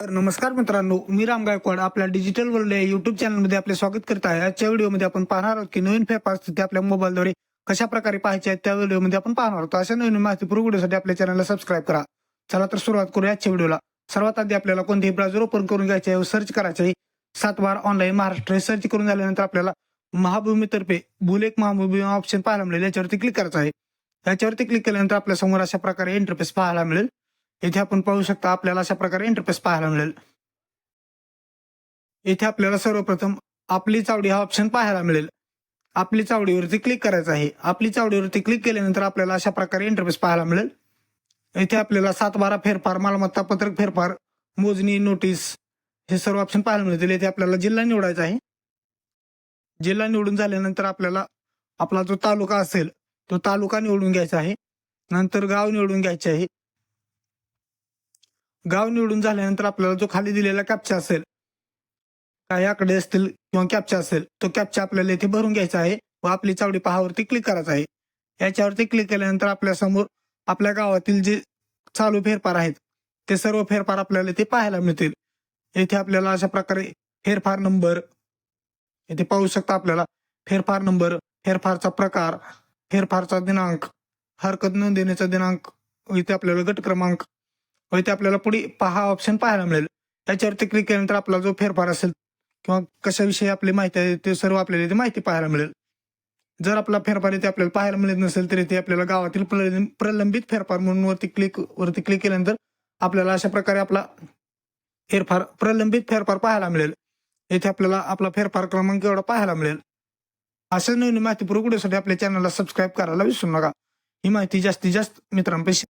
तर नमस्कार मित्रांनो मी राम गायकवाड आपल्या डिजिटल वर्ल्ड या युट्यूब चॅनलमध्ये आपले स्वागत करत आहे. आजच्या व्हिडिओमध्ये आपण पाहणार आहोत की नवीन फेरफार स्थिती आपल्या मोबाईलद्वारे कशा प्रकारे पाहायचे आहेत त्या व्हिडिओमध्ये आपण पाहणार आहोत. अशा नवीन माहिती व्हिडिओसाठी आपल्या चॅनलला सबस्क्राईब करा. चला तर सुरुवात करूया आजच्या व्हिडिओला सर्वात आधी आपल्याला कोणतेही ब्राउझर ओपन करून घ्यायचे आहे सर्च करायचे आहे सात बार ऑनलाईन महाराष्ट्र हे सर्च करून झाल्यानंतर आपल्याला महाभूमीतर्फे बुलेक महाभूमी ऑप्शन पाहायला मिळेल. याच्यावरती क्लिक करायचं आहे. याच्यावरती क्लिक केल्यानंतर आपल्यासमोर अशा प्रकारे इंटरफेस पाहायला मिळेल. येथे आपण पाहू शकता आपल्याला अशा प्रकारे इंटरफेस पाहायला मिळेल. येथे आपल्याला सर्वप्रथम आपली चावडी हा ऑप्शन पाहायला मिळेल. आपली चावडीवरती क्लिक करायचं आहे. आपली चावडीवरती क्लिक केल्यानंतर आपल्याला अशा प्रकारे इंटरफेस पाहायला मिळेल. येथे आपल्याला सात बारा फेरफार मालमत्ता पत्रक फेरफार मोजणी नोटीस हे सर्व ऑप्शन पाहायला मिळतील. येथे आपल्याला जिल्हा निवडायचा आहे. जिल्हा निवडून झाल्यानंतर आपल्याला आपला जो तालुका असेल तो तालुका निवडून घ्यायचा आहे. नंतर गाव निवडून घ्यायचे आहे. गाव निवडून झाल्यानंतर आपल्याला जो खाली दिलेला कॅप्चा असेल काही आकडे असतील किंवा कॅप्चा असेल तो कॅप्चा आपल्याला इथे भरून घ्यायचा आहे व आपली चावडी पहावरती क्लिक करायचा आहे. याच्यावरती क्लिक केल्यानंतर आपल्यासमोर आपल्या गावातील जे चालू फेरफार आहेत ते सर्व फेरफार आपल्याला इथे पाहायला मिळतील. येथे आपल्याला अशा प्रकारे फेरफार नंबर येथे पाहू शकता आपल्याला फेरफार नंबर फेरफारचा प्रकार फेरफारचा दिनांक हरकत नोंदवण्याचा दिनांक इथे आपल्याला गट क्रमांक व ते आपल्याला पुढे पहा ऑप्शन पाहायला मिळेल. याच्यावरती क्लिक केल्यानंतर आपला जो फेरफार असेल किंवा कशाविषयी आपली माहिती आहे ते सर्व आपल्याला इथे माहिती पाहायला मिळेल. जर आपला फेरफार इथे आपल्याला पाहायला मिळत नसेल तर इथे आपल्याला गावातील प्रलंबित फेरफार म्हणून वरती क्लिक वरती क्लिक केल्यानंतर आपल्याला अशा प्रकारे आपला फेरफार प्रलंबित फेरफार पाहायला मिळेल. येथे आपल्याला आपला फेरफार क्रमांक एवढा पाहायला मिळेल. अशा नवीन माहितीपूर्वक पुरवण्यासाठी आपल्या चॅनलला सबस्क्राईब करायला विसरू नका. ही माहिती जास्तीत जास्त मित्रांपाशी